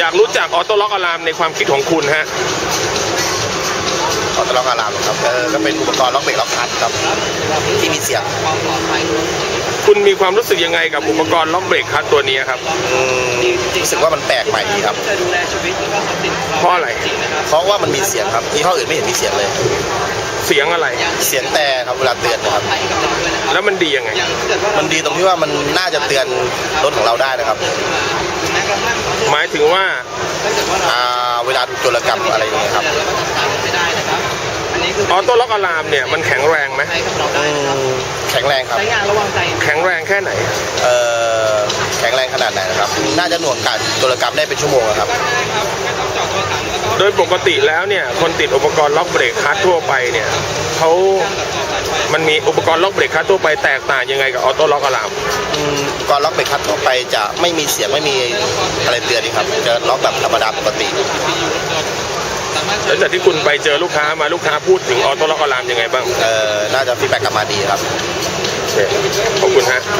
อยากรู้จักออโต้ล็อกอะลามในความคิดของคุณฮะออโต้ล็อกอะลามครับเออก็เป็นอุปกรณ์ล็อกเบรกล็อกคลัตช์ครับที่มีเสียงคุณมีความรู้สึกยังไงกับอุปกรณ์ล็อกเบรกคัทตัวนี้ครับอืมรู้สึกว่ามันแปลกใหม่ดีครับเพราะอะไรเพราะว่ามันมีเสียงครับยี่ห้ออื่นไม่เห็นมีเสียงเลย เสียงอะไร เสียงแต่ครับเวลาเตือนนะครับ แล้วมันดียังไง มันดีตรงที่ว่ามันน่าจะเตือนรถของเราได้นะครับ หมายถึงว่าอ่าเวลาถูกโจรกรรมอะไรอย่างเงี้ยครับออโต้ล็อกอะลามเนี่ยมันแข็งแรงไหมอืมแข็งแรงครับใช้งานระวังใจแข็งแรงแค่ไหน เอ่อแข็งแรงขนาดไหนนะครับ น่าจะหน่วงการโจรกรรมได้เป็นชั่วโมงอะครับ โดยปกติแล้วเนี่ยคนติดอุปกรณ์ล็อกเบรกคัททั่วไปเนี่ยเขา มันมีอุปกรณ์ล็อกเบรกคัททั่วไปแตกต่างยังไงกับออโต้ล็อกอะลาม อืมก่อนล็อกเบรกคัททั่วไปจะไม่มีเสียงไม่มีอะไรเตือนนี่ครับจะล็อกแบบธรรมดาปกติแล้วจากที่คุณไปเจอลูกค้ามาลูกค้าพูดถึงออโต้ล็อกอะลามยังไงบ้างเอ่อน่าจะฟีดแบ็กกลับมาดีครับ โอเคขอบคุณฮะครับ